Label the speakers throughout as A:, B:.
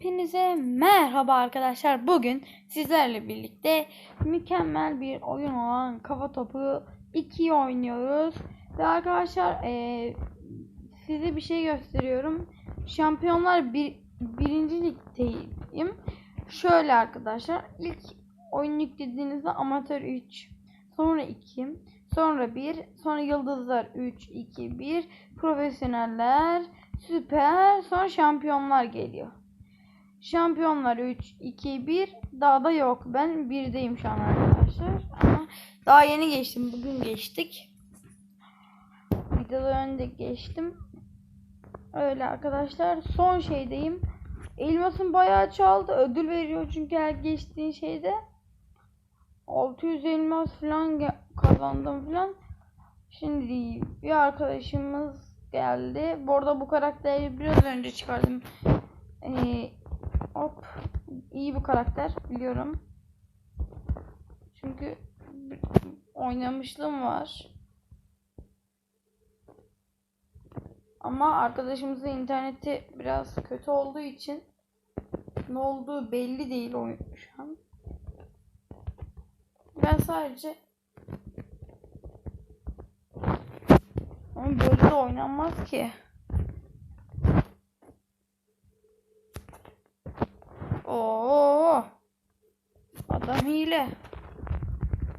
A: Hepinize merhaba arkadaşlar. Bugün sizlerle birlikte mükemmel bir oyun olan Kafa Topu 2'yi oynuyoruz. Ve arkadaşlar eee, size bir şey gösteriyorum. Şampiyonlar bir, birinci ligdeyim. Şöyle arkadaşlar ilk oyun yüklediğinizde amatör 3, sonra 2, sonra 1, sonra yıldızlar 3, 2, 1, profesyoneller, süper, sonra şampiyonlar geliyor. Şampiyonlar 3, 2, 1. Daha da yok. Ben 1'deyim şu an arkadaşlar. Ama daha yeni geçtim. Bugün geçtik. Videoda önde geçtim. Öyle arkadaşlar. Son şeydeyim. Elmasım bayağı çaldı. Ödül veriyor çünkü her geçtiğin şeyde. 600 elmas falan kazandım falan. Şimdi bir arkadaşımız geldi. Bu arada bu karakteri biraz önce çıkardım. Ee, hop iyi bu karakter biliyorum. Çünkü oynamışlığım var. Ama arkadaşımızın interneti biraz kötü olduğu için ne olduğu belli değil şu an. Ben sadece ama böyle de oynanmaz ki. Oo. Adam hile.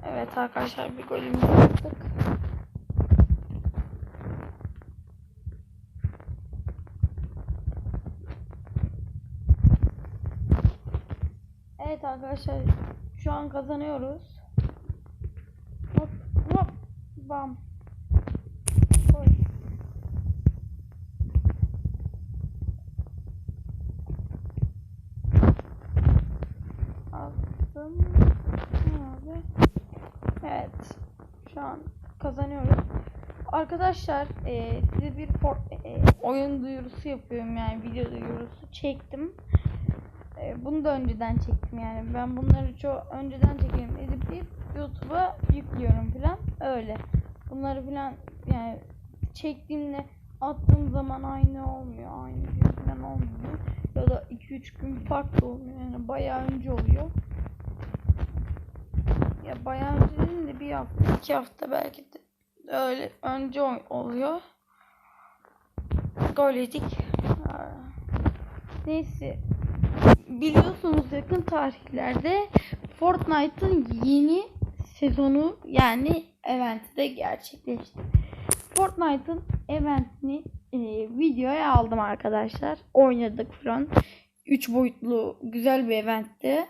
A: Evet arkadaşlar bir golümüzü attık. Evet arkadaşlar şu an kazanıyoruz. Hop hop bam. Gol. Attım. Abi. Evet. An kazanıyoruz. Arkadaşlar e, size bir for- e, oyun duyurusu yapıyorum yani video duyurusu çektim. E, bunu da önceden çektim yani. Ben bunları çok önceden çekiyorum. Edip YouTube'a yüklüyorum falan. Öyle. Bunları falan yani çektiğimde attığım zaman aynı olmuyor. Aynı gün falan olmuyor. Ya da 2-3 gün farklı olmuyor. Yani bayağı önce oluyor. Ya bayağı dedim de bir hafta, iki hafta belki de öyle önce ol- oluyor. Gol yedik. Neyse. Biliyorsunuz yakın tarihlerde Fortnite'ın yeni sezonu yani eventi de gerçekleşti. Fortnite'ın eventini e, videoya aldım arkadaşlar. Oynadık falan. 3 boyutlu güzel bir eventti.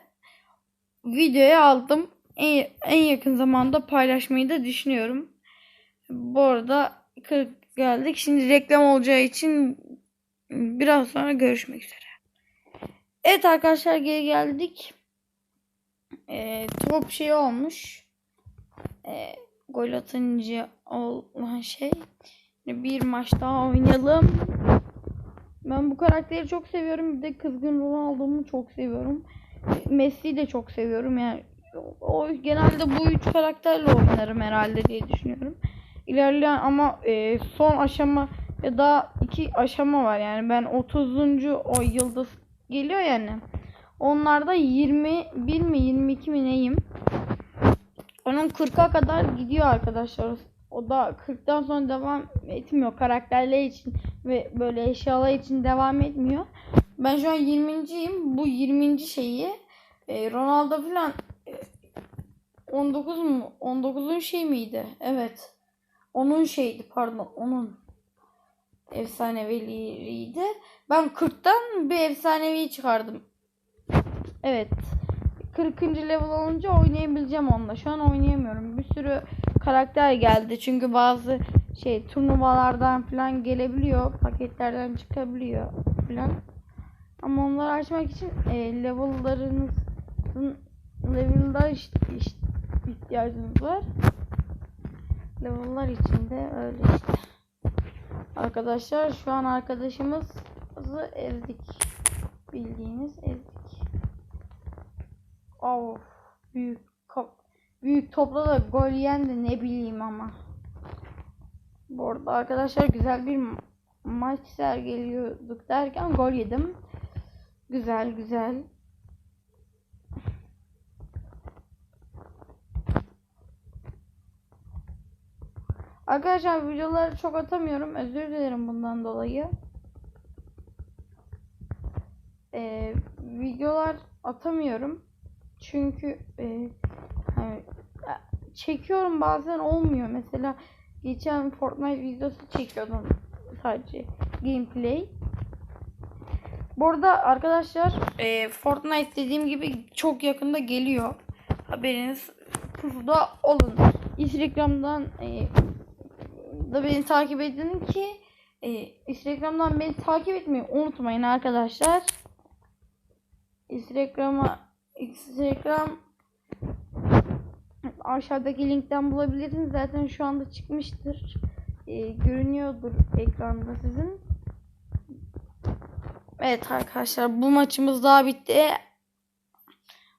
A: Videoya aldım. En, en yakın zamanda paylaşmayı da düşünüyorum. Bu arada 40 geldik. Şimdi reklam olacağı için biraz sonra görüşmek üzere. Evet arkadaşlar geri geldik. Ee, top şey olmuş. Ee, gol atınca olan şey. Bir maç daha oynayalım. Ben bu karakteri çok seviyorum. Bir de kızgın Ronaldo'mu çok seviyorum. Messi'yi de çok seviyorum. Yani o genelde bu üç karakterle oynarım herhalde diye düşünüyorum. İlerleyen ama e, son aşama ya da iki aşama var yani ben 30. o yıldız geliyor yani. Onlarda 21 mi 22 mi neyim? Onun 40'a kadar gidiyor arkadaşlar. O da 40'tan sonra devam etmiyor karakterler için ve böyle eşyalar için devam etmiyor. Ben şu an 20.yim. Bu 20. şeyi e, Ronaldo falan 19 mu? 19'un şey miydi? Evet. Onun şeydi pardon. Onun efsaneviliydi. Ben 40'tan bir efsanevi çıkardım. Evet. 40. level olunca oynayabileceğim onunla. Şu an oynayamıyorum. Bir sürü karakter geldi. Çünkü bazı şey turnuvalardan falan gelebiliyor. Paketlerden çıkabiliyor falan. Ama onları açmak için e, level'larınızın level'da işte, işte ihtiyacınız var. Level'lar için de öyle işte. Arkadaşlar şu an arkadaşımızı ezdik. Bildiğiniz ezdik. Of büyük kap büyük topla da gol yiyen de ne bileyim ama. Bu arada arkadaşlar güzel bir ma- maç sergiliyorduk derken gol yedim. Güzel güzel. Arkadaşlar videoları çok atamıyorum. Özür dilerim bundan dolayı. Ee, videolar atamıyorum. Çünkü e, hani, e, çekiyorum bazen olmuyor. Mesela geçen Fortnite videosu çekiyordum sadece gameplay. Bu arada arkadaşlar e, Fortnite dediğim gibi çok yakında geliyor. Haberiniz da olun. Instagram'dan e, da beni takip edin ki e, Instagram'dan beni takip etmeyi unutmayın arkadaşlar. Instagram'a Instagram aşağıdaki linkten bulabilirsiniz. Zaten şu anda çıkmıştır. E, görünüyordur ekranda sizin. Evet arkadaşlar bu maçımız daha bitti.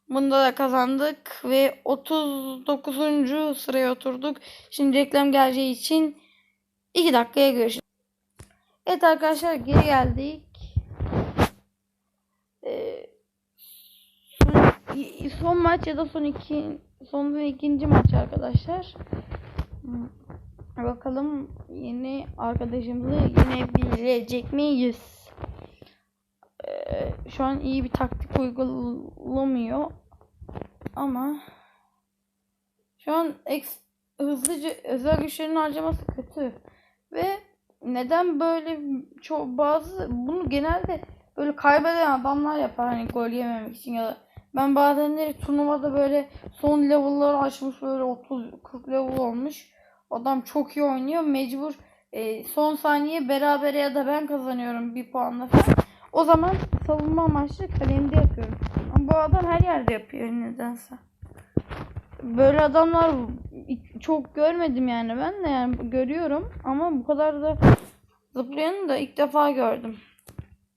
A: Bunda da kazandık ve 39. sıraya oturduk. Şimdi reklam geleceği için 2 dakikaya görüşürüz. Evet arkadaşlar geri geldik. Ee, son, maç ya da son iki son ikinci maç arkadaşlar. Bakalım yeni arkadaşımızı yenebilecek miyiz? Ee, şu an iyi bir taktik uygulamıyor. Ama şu an hızlıca özel güçlerini harcaması kötü. Ve neden böyle çok bazı bunu genelde böyle kaybeden adamlar yapar hani gol yememek için ya da ben bazenleri turnuvada böyle son level'ları açmış böyle 30 40 level olmuş. Adam çok iyi oynuyor. Mecbur e, son saniye berabere ya da ben kazanıyorum bir puanla falan. O zaman savunma amaçlı kalemde yapıyorum. Ama bu adam her yerde yapıyor nedense. Böyle adamlar çok görmedim yani ben de yani görüyorum ama bu kadar da zıplayanı da ilk defa gördüm.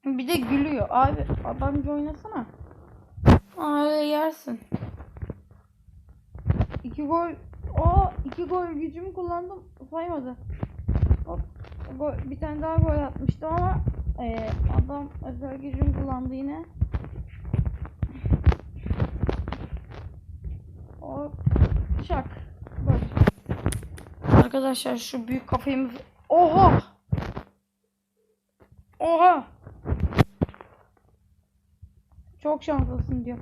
A: Bir de gülüyor. Abi adamcı oynasana. Aa yersin. İki gol Aa iki gol gücümü kullandım. Saymadı. Hop. Gol, bir tane daha gol atmıştım ama e, adam özel gücünü kullandı yine. Hop. Şak. Gol. Arkadaşlar şu büyük kafayı Oha! Oha! Çok şanslısın diyor.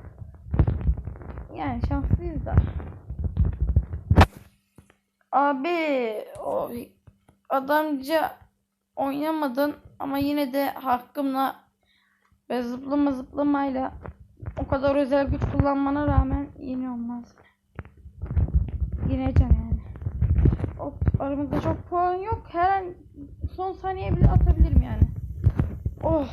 A: Yani şanslıyız da. Abi o adamca oynamadın ama yine de hakkımla ve zıplama zıplamayla o kadar özel güç kullanmana rağmen yeniyorum ben seni. Yeneceğim yani. Aramızda çok puan yok. Her an son saniye bile atabilirim yani. Oh.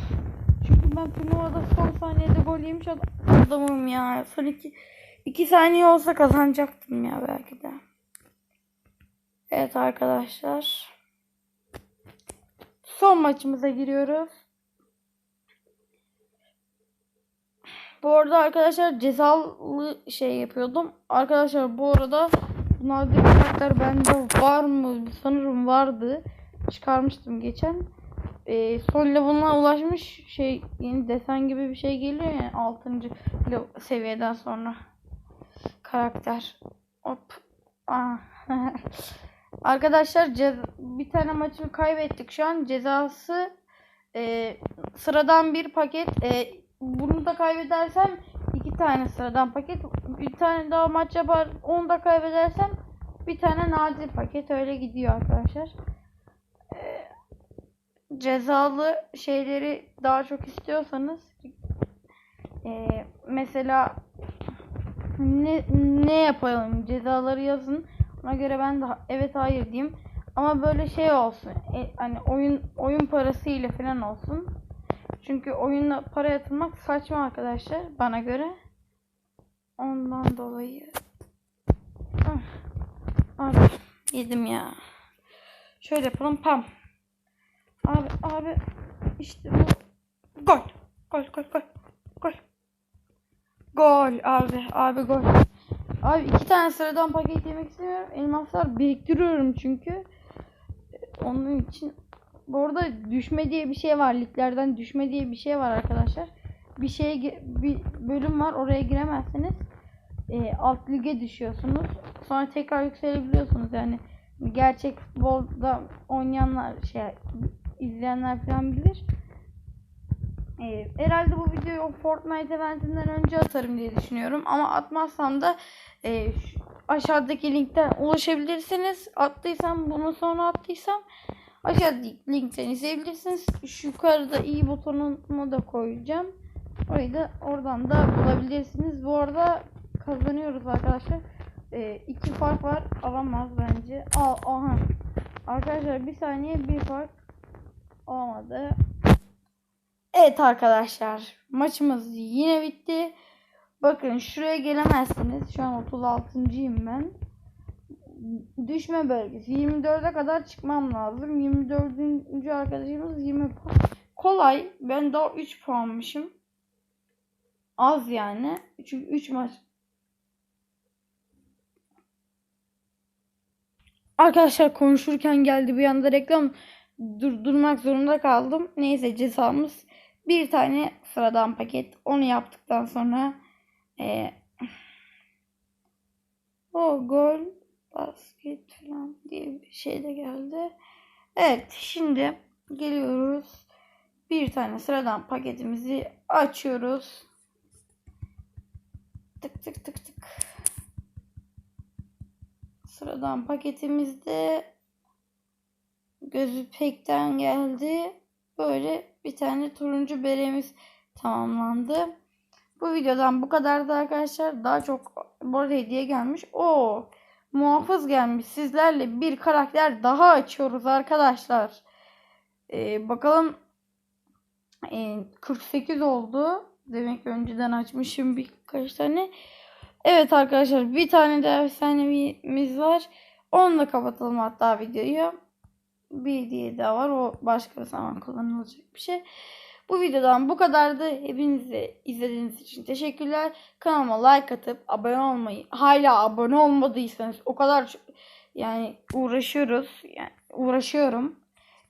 A: Çünkü ben turnuvada son saniyede gol yemiş ad- adamım ya. Son iki, iki saniye olsa kazanacaktım ya belki de. Evet arkadaşlar. Son maçımıza giriyoruz. Bu arada arkadaşlar cezalı şey yapıyordum. Arkadaşlar bu arada nadir karakter bende var mı? Sanırım vardı. Çıkarmıştım geçen. Ee, son level'ına ulaşmış şey yeni desen gibi bir şey geliyor yani 6. seviyeden sonra karakter. Hop. Aa. Arkadaşlar bir tane maçı kaybettik şu an. Cezası e, sıradan bir paket. E, bunu da kaybedersem tane sıradan paket. Bir tane daha maç yapar. Onu da kaybedersem bir tane nadir paket. Öyle gidiyor arkadaşlar. E, cezalı şeyleri daha çok istiyorsanız e, mesela ne, ne yapalım cezaları yazın. Ona göre ben de evet hayır diyeyim. Ama böyle şey olsun. E, hani oyun oyun parası ile falan olsun. Çünkü oyuna para yatırmak saçma arkadaşlar bana göre. Ondan dolayı. Ah, abi yedim ya. Şöyle yapalım pam. Abi abi işte bu. Gol. Gol gol gol. Gol. Gol abi abi gol. Abi iki tane sıradan paket yemek istemiyorum. Elmaslar biriktiriyorum çünkü. Onun için bu arada düşme diye bir şey var. Liglerden düşme diye bir şey var arkadaşlar. Bir şeye bir bölüm var oraya giremezseniz e, alt lige düşüyorsunuz. Sonra tekrar yükselebiliyorsunuz yani gerçek futbolda oynayanlar şey izleyenler falan bilir. E, herhalde bu videoyu Fortnite eventinden önce atarım diye düşünüyorum ama atmazsam da e, aşağıdaki linkten ulaşabilirsiniz. Attıysam bunu sonra attıysam aşağıdaki linkten izleyebilirsiniz. Şu yukarıda iyi butonunu da koyacağım. Orayı da oradan da bulabilirsiniz. Bu arada kazanıyoruz arkadaşlar. E, iki fark var. Alamaz bence. Al, aha. Arkadaşlar bir saniye bir fark olmadı. Evet arkadaşlar maçımız yine bitti. Bakın şuraya gelemezsiniz. Şu an 36.yim ben. Düşme bölgesi. 24'e kadar çıkmam lazım. 24. arkadaşımız 20 puan. Kolay. Ben daha 3 puanmışım. Az yani. Çünkü 3 maç. Arkadaşlar konuşurken geldi bir anda reklam durdurmak zorunda kaldım. Neyse cezamız bir tane sıradan paket. Onu yaptıktan sonra e, o gol basket falan diye bir şey de geldi. Evet şimdi geliyoruz. Bir tane sıradan paketimizi açıyoruz. Tık tık tık tık. Sıradan paketimizde gözü pekten geldi. Böyle bir tane turuncu beremiz tamamlandı. Bu videodan bu kadardı arkadaşlar. Daha çok bu arada hediye gelmiş. O muhafız gelmiş. Sizlerle bir karakter daha açıyoruz arkadaşlar. Ee, bakalım Ee, 48 oldu. Demek önceden açmışım birkaç tane. Evet arkadaşlar bir tane daha efsanemiz var. Onunla kapatalım hatta videoyu. Bir hediye daha var. O başka bir zaman kullanılacak bir şey. Bu videodan bu kadardı. Hepinize izlediğiniz için teşekkürler. Kanalıma like atıp abone olmayı hala abone olmadıysanız o kadar çok- yani uğraşıyoruz. Yani uğraşıyorum.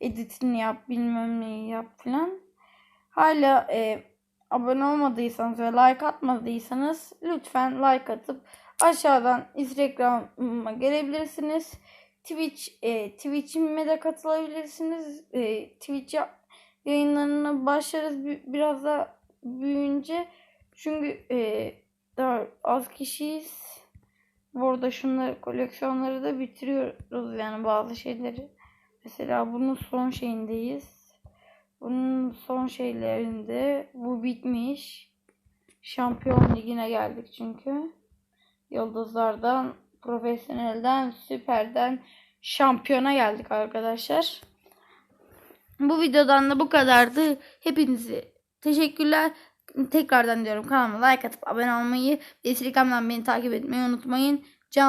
A: Editini yap bilmem neyi yap falan. Hala e, abone olmadıysanız ve like atmadıysanız lütfen like atıp aşağıdan Instagram'a gelebilirsiniz. Twitch e, Twitch'ime de katılabilirsiniz. E, Twitch ya- yayınlarına başlarız bi- biraz da büyüyünce. Çünkü e, daha az kişiyiz. Bu arada şunları koleksiyonları da bitiriyoruz yani bazı şeyleri. Mesela bunun son şeyindeyiz. Bunun son şeylerinde bu bitmiş. Şampiyon Ligi'ne geldik çünkü. Yıldızlardan, profesyonelden, süperden şampiyona geldik arkadaşlar. Bu videodan da bu kadardı. Hepinize teşekkürler. Tekrardan diyorum kanalıma like atıp abone olmayı ve Instagram'dan beni takip etmeyi unutmayın. Can